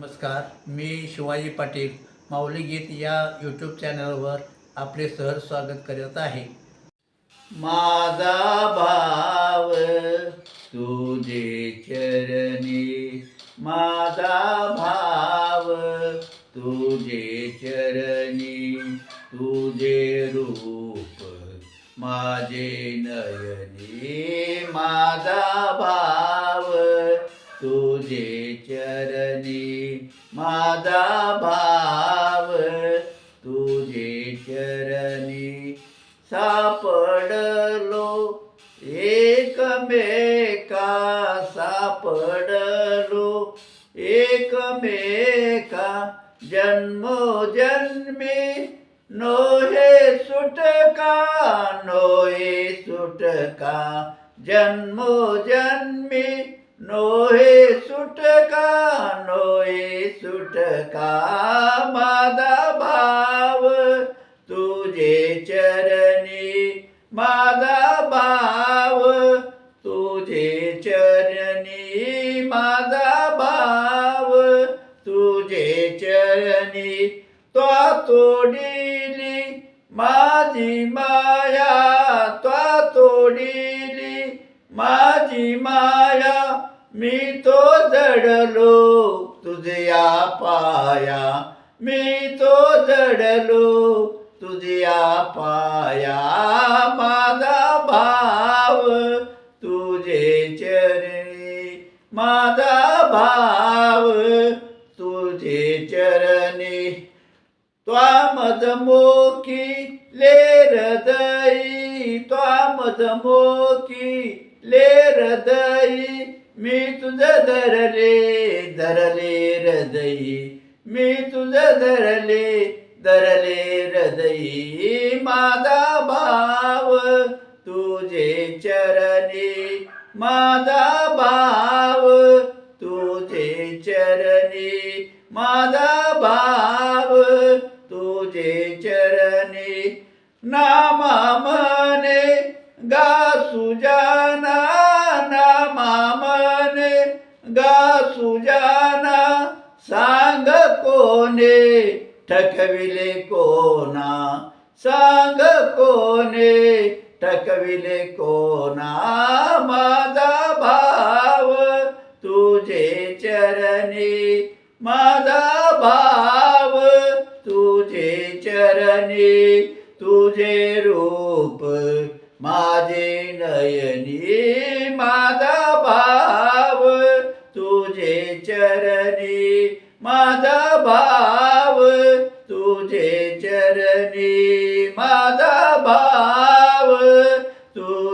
नमस्कार मी शिवाजी पाटील माऊली गीत या यूट्यूब चॅनलवर आपले सहर स्वागत करत आहे. माझा भाव तुझे चरणी माझा भाव तुझे चरणी तुझे रूप माझे नयनी माझा चरणी माझा भाव तुझे चरणी सापडलो. एकमेका सापडलो. एकमेका जन्मोजन्मी नोहे सुटका नोहे सुटका. जन्मोजन्मी नोहे सुटका नोहे सुटका माझा भाव तुझे चरणी माझा भाव तुझे चरणी माझा भाव तुझे चरणी त्वा तोडिली माझी माया त्वा तोडिली माझी माया मी तो जडलो तुझ्या पाया. मी तो जडलो तुझ्या पाया. माझा भाव तुझे चरणी. माझा भाव त्वामदमोखी ले हृदयी त्वामदमोखी ले हृदयी मी तुझ धरले धरले हृदयी मी तुझ धरले धरले हृदयी माझा भाव तुझे चरणी माझा मने नामा मने गा सुजाना नामा मने गा सुजाना सांग कोणे ठकविले कोणा सांग कोणे ठकविले कोणा माझा भाव तुझे चरणी तुझे रूप माझे नयनी माझा भाव. तुझे चरणी माझा भाव. तुझे चरणी माझा भाव. तू